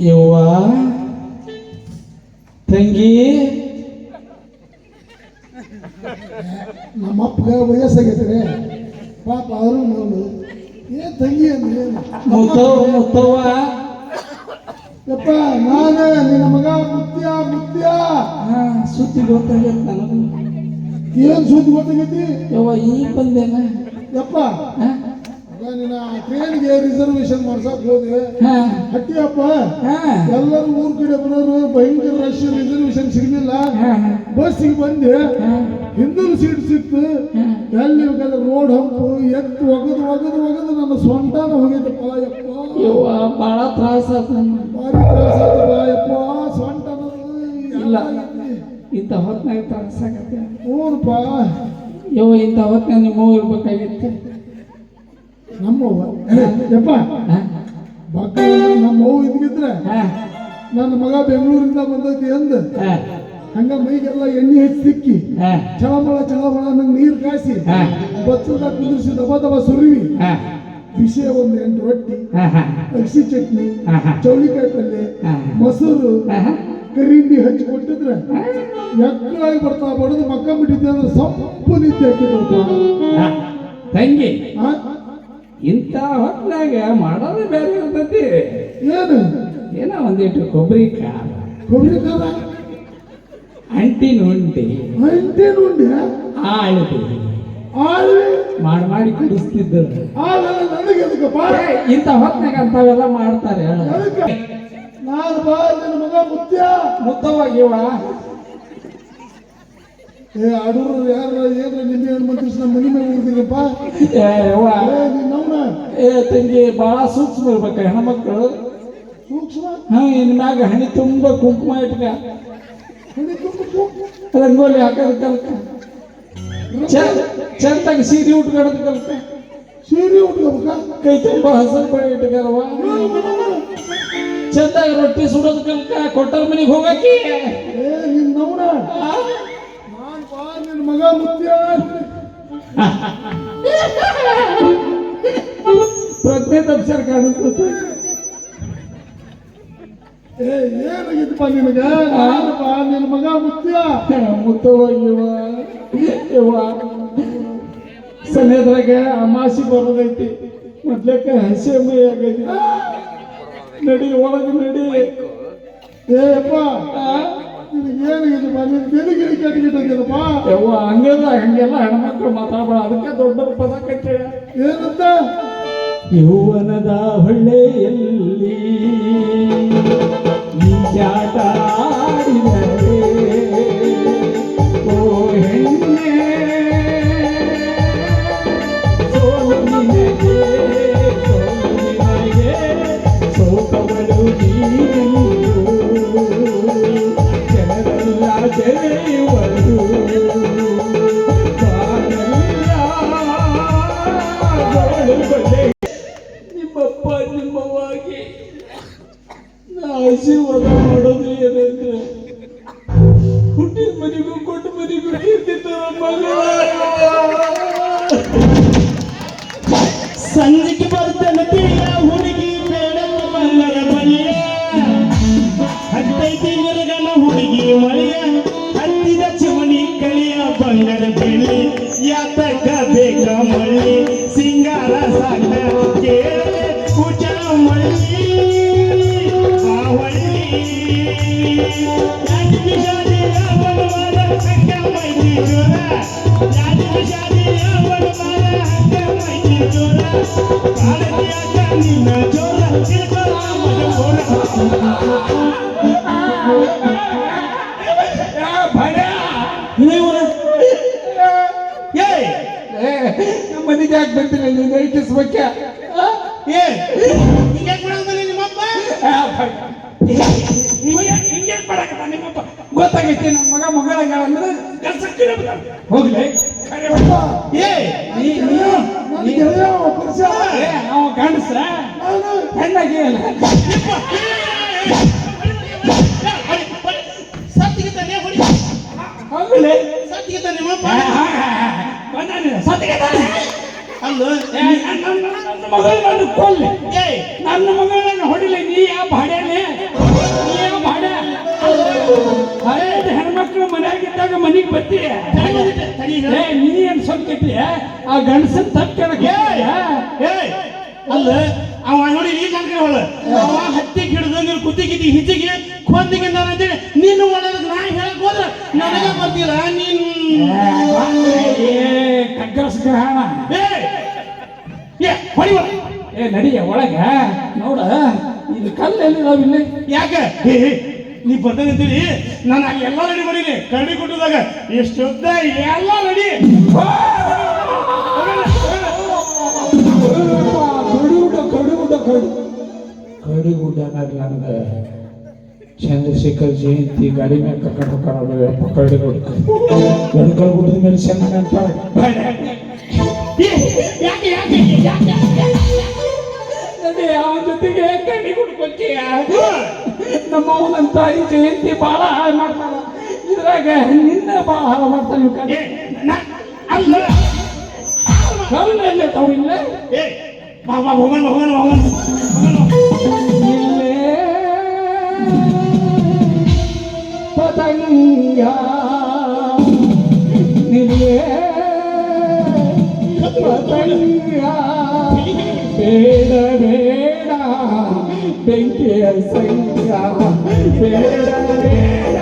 ಯವ್ವ ತಂಗಿ ನಮ್ಮಪ್ಪಗ ವಯಸ್ಸಾಗೈತ್ರಿ ಪಾಪ ಅವರು ನೋಡು. ಏನ್ ತಂಗಿ ಅಂದ್ರೆ ಮುತ್ತವ್ವ ಮುತ್ತವ್ವ. ಯಪ್ಪ ನಾನು ನಿನ್ನ ಮಗ ಮುತ್ಯ ಮುತ್ಯ. ಸುದ್ದಿ ಗೊತ್ತಾಗೈತೆ ನನಗೆ. ಏನ್ ಸುದ್ದಿ ಗೊತ್ತಾಗೈತಿ? ಯವ್ವ ಈ ಬಂದೇನ? ಯಪ್ಪ ನಿನ್ನ ಟ್ರೈನ್ಗೆ ರಿಸರ್ವೇಶನ್ ಮಾಡ್ಸಕ್ ಹೋದೆ. ಹಟ್ಟಿಯಪ್ಪ ಹಟ್ಟಿ ಅಪ್ಪ ಎಲ್ಲರೂ ಊರ್ ಕಡೆ ಬರೋರು ಭಯಂಕರ ರಶ್ ರಿಸರ್ವೇಶನ್ ಸಿಗ್ಲಿಲ್ಲ. ಬಸ್ಸಿಗೆ ಬಂದೆ. ಹಿಂದೂ ಸೀಟ್ ಸಿಕ್ತು. ಎಲ್ಲಿ ಬೇಕಾದ್ರೆ ರೋಡ್ ಹಂಪು ಎತ್ತು ಒಗದು ಒಗದು ಒಗದು ನನ್ನ ಸ್ವಂತಾನ ಹೋಗಿದ್ದಪ್ಪ ಯಪ್ಪ. ಯವ್ವ ಭಾಳ ತ್ರಾಸ ಭಾರಿ ತ್ರಾಸ ಆತಪ್ಪ ಯಪ್ಪ ಅನ್ನೋದು ಇಲ್ಲ. ಇಂಥ ಹೊತ್ನಾಗ ತ್ರಾಸ ಆಗತ್ತೆ ಹ್ಞೂನಪ್ಪ ಯವ್ವ ಇಂಥ ಹೊತ್ನಾಗ ನಿಮ್ಮ ಇರ್ಬೇಕಾಗಿತ್ತು? ನಮ್ಮವ್ವ ಯಪ್ಪ ಅವ್ವ ಇದ್ಗಿದ್ರೆ ಹಾ. ನನ್ನ ಮಗ ಬೆಂಗಳೂರಿಂದ ಬಂದೈತಿ ಅಂದ. ಹಂಗ ಮೈಗೆಲ್ಲ ಎಣ್ಣೆ ಹೆಚ್ಚು ಸಿಕ್ಕಿ ಚಳಬಳ ಚಳಮಳ ಚಳಮಳ ನಂಗೆ ನೀರು ಕಾಯಿಸಿ ಬಚ್ಚಲ್ದಾಗ ಕುದಿಸಿ ದಬ ದಬ ಸುರಿವಿ. ವಿಷಯ ಒಂದು ಎಂಟು ರೊಟ್ಟಿ ಅಗಸಿ ಚಟ್ನಿ ಚೌಳಿಕಾಯಿ ಪಲ್ಯ. ಮೊಸರು ಕರಿಂಡಿ ಹಚ್ಚಿ ಕೊಟ್ಟಿದ್ರೆ ಎಕ್ಕಳಾಗಿ ಬರ್ತಾ ಬಡದು ಮಕ್ಕಂಬಿಟ್ಟಿದ್ದೆ ಅಂದ್ರೆ ಸಂಪು ನಿದ್ದೆ ತಂಗಿ ಇಂತ ಇಂಥ ಹೊತ್ತಾಗ ಮಾಡೋದೇ ಬೇರೆ ಇರ್ತತಿ. ಏನು? ಏನೋ ಒಂದಿಟ್ಟು ಕೊಬ್ಬರಿ ಖಾರ. ಕೊಬ್ಬರಿ ಖಾರ? ಅಂಟಿನ ಉಂಟಿ ಅಂಟಿನ ಉಂಡೆ ಆಳಿದೆ ಮಾಡಿ ಮಾಡಿ ಕುಡಿಸ್ತಿದ್ದರು ಇಂತ ನನಗೆ ಅಂತವೆಲ್ಲ ಇಂಥ ಹೊತ್ನಾಗ ಅಂಥವೆಲ್ಲ ಮಾಡ್ತಾರೆ ನಾನು ಬಾ ನನ್ನ ಮಗ ಮುತ್ಯ ಮುತ್ತವಾಗಿವ ಏ ಅಡೂರು ಯಾರ ಏನ್ರ ನಿಮ್ಮ ಹಣ್ಣು ಮಂತ್ರಿಸ್ ನಮ್ಮ ಮನೆ ಮೇಲೆ ಉಳಿದಿರಪ್ಪ ಏ ತಂಗಿ ಭಾಳ ಸೂಕ್ಷ್ಮ ಇರ್ಬೇಕ ಹೆಣ್ಮಕ್ಳು. ಸೂಕ್ಷ್ಮ? ಹಾ ಇನ್ ಮ್ಯಾಗ ಹಣಿ ತುಂಬ ಕುಂಕುಮ ಇಟ್ಕ. ರಂಗೋಲಿ ಹಾಕೋದು ಕಲ್ಕ ಚ- ಚಂದಾಗಿ ಸೀರೆ ಉಟ್ಕೊಳ್ಳೋದು ಕಲಿತೆ. ಸೀರೆ ಉಟ್ಕೋಬೇಕ? ಕೈ ತುಂಬ ಹಸರು ಬಳೆ ಇಟ್ಕರವ ಚಂದಾಗಿ ರೊಟ್ಟಿ ಸುಡೋದು ಕಲಿತ. ಕೊಟ್ಟರ ಮನೆಗೆ ಹೋಗಕ್ಕೆ ಏ ನಿನ್ನವನ ನಾನು ಬಾ ನಿನ್ನ ಮಗ ಮುತ್ಯ. ಪ್ರಜ್ಞೆ ತಪ್ಸಾರ ಕಾಣಿಸ್ತದೆ. ಏ ಏನಾಗಿತ್ತಪ್ಪ ನಿನಗ? ನಾನು ಬಾ ನಿನ್ನ ಮಗ ಮುತ್ಯ. ಮುತ್ತವಾಗಿವ ಇವ ಸನೇದ್ರಾಗ ಅಮಾಸಿ ಬರೋದೈತಿ. ಮೊದ್ಲಕ್ಕ ಹಸಿ ಆಗೈತಿ. ನಡಿ ಒಳಗೆ ನಡಿ. ಏ ಅಪ್ಪ ನಿನಗೆ ಏನಾಗಿತ್ತಪ್ಪ ನಿನ್ ಬೆಲಿ ಗಿಲಿ ಕೆಟ್ಟಗಿಟ್ಟಪ್ಪ ಯವ್ವ ಹಂಗೆಲ್ಲ ಹಂಗೆಲ್ಲ ಹೆಣ್ಮಕ್ಳು ಮಾತಾಡ್ಬೇಡ. ಅದಕ್ಕೆ ದೊಡ್ಡ ಪದ ಕಟ್ಟೆ ಏನಂತ? ಯೌವನದ ಹೊಳ್ಳೆಯಲ್ಲಿ ಈ ಆಡಿದರೆ ಮನೆಗೂ ಕೊಟ್ಟು ಮನೆಗೂ ಇರ್ತಿತ್ತು ಸಂಜಿಗೆ ಮನೆಗೆ ಯಾಕೆ ಬರ್ತೀನಿ ನೀನು ಐಕಿಸ್ಬೇಕ ಏ ಹಿಂಗೆ ಕೊಡಂಗಿಲ್ಲ ನಿಮ್ಮಪ್ಪ ಹಿಂಗೆ ಮಾಡಕತ್ತ ನಿಮ್ಮಪ್ಪ ಗೊತ್ತಾಗೈತಿ ನನ್ನ ಮಗ ಮಗಳ ಅಂದ್ರೆ ಕೆಲಸಕ್ಕೆ ಹೋಗ್ಲಿ ಏ ನೀ- ನೀ- ಗಂಡಸ್ರ? ಹೆಣ್ಣಾಗಿ ಸತ್ತಿಗೆ ತಾನೆ ಹೊಡಿ ಆಮೇಲೆ ಸತ್ತಿಗೆ ತಾನೆ ಆ, ಸತ್ತಿಗೆ ತಾನೆ. ಅಲ್ಲ ನನ್ನ ನನ್ನ- ನನ್ನ ಮಗಳು ನನ್ನ ಕೊಲ್ಲಿ ನನ್ನ ಮಗಳನ್ನ ಹೊಡಿಲಿ. ನೀ ಯಾವ ಭಾಡ್ಯಾನೆ ನೀ. ಯಾವ ಭಾಡ್ಯ. ಅರೇ ಹೆಣ್ಮಕ್ಳು ಮನೆಯಾಗಿದ್ದಾಗ ಮನೆಗೆ ಬರ್ತೀಯ? ತಡಿ ಆ. ಏ ನೀ ಗಂಡಸನ್ ತಕ್ಕ ಅಲ್ಲ ಅವ ನೋಡಿ ಈ ಕಡೆ ಹೊಳ ಅವ ಹತ್ತಿ ಹಿಡಿದು ನೀನು ಕುತ್ತಿ ಗಿತ್ತಿ ಹಿಚ್ಚಿಗೆ ಕೊಂದಿಗೆ ಅಂತೇಳಿ ನೀನು ಒಳಗೆ ನಾ ಹೇಳಕ್ ಹೋದ್ರ ನನಗೆ ಬರ್ತೀರ? ನೀನ್ ಏ ಕಗ್ಗಸ ಗ್ರಹಣ ಏ ಹೊಡಿ ಏ ನಡಿಯ ಒಳಗ ನೋಡ ಇದು ಕಲ್ಲು ಎಲ್ಲಿ ಇಲ್ಲಿ ಯಾಕೆ? ಏ, ನೀ ಬರ್ತಾನೆ ಅಂತೇಳಿ ನಾನು ಅಲ್ಲಿ ಎಲ್ಲ ರೆಡಿ ಮಾಡೀನಿ. ಕರಡಿ ಕೊಟ್ಟಿದಾಗ ಎಷ್ಟೊತ್ತ ಎಲ್ಲ ರೆಡಿ. ಕಡಿಗುಡ್ಡ ಕಡಿಗುಡ್ಡ ಕಡಿ ಕಡಿಗುಡ್ಡ ನನಗೆ ಚಂದ್ರಶೇಖರ್ ಜಯಂತಿ ಗಾಡಿ ಮೇಲೆ ಕರ್ಕೊಂಡು ಹೋಗ್ತಾರಲ್ಲ ಯಪ್ಪ ಕಡಿಗುಡ್ಡ ಗಂಡ್ಕಲ್ ಗುಡ್ಡದ ಮೇಲೆ ಚಂದ ಅಂತ ಯಾಕೆ ಯಾಕೆ ಯಾಕೆ ನಡಿ ಅವನ ಜೊತೆಗೆ ಕಡಿಗುಡ್ ಕೊಚ್ಚಿಯ ನಮ್ಮ ಅವನ ತಾಯಿ ಜಯಂತಿ ಬಹಳ ಹಾಳು ಮಾಡ್ತಾರ ಇದ್ರಾಗ ನಿನ್ನ ಬಹಳ ಹಾಳು ಮಾಡ್ತಾನೆ ಇವ್ ಕಡಿ. ಏ, ನಾ- ಅಲ್ಲ. ಕಲ್ಲು ಎಲ್ಲೇ ತಾವಿಲ್ಲ ಏ ಬಾ ಬಾ ಹೋಗೋಣ ಹೋಗೋಣ ಹೋಗೋಣ. ಹೋಗೋಣ ಇಲ್ಲೇ. ಪತಂಗ. ನಿಲ್ಲೇ ಪತಂಗ. ಬೇಡ ಬೇಡ ಬೆಂಕಿಯ ಸಂಗ ಬೇಡ ಬೇಡ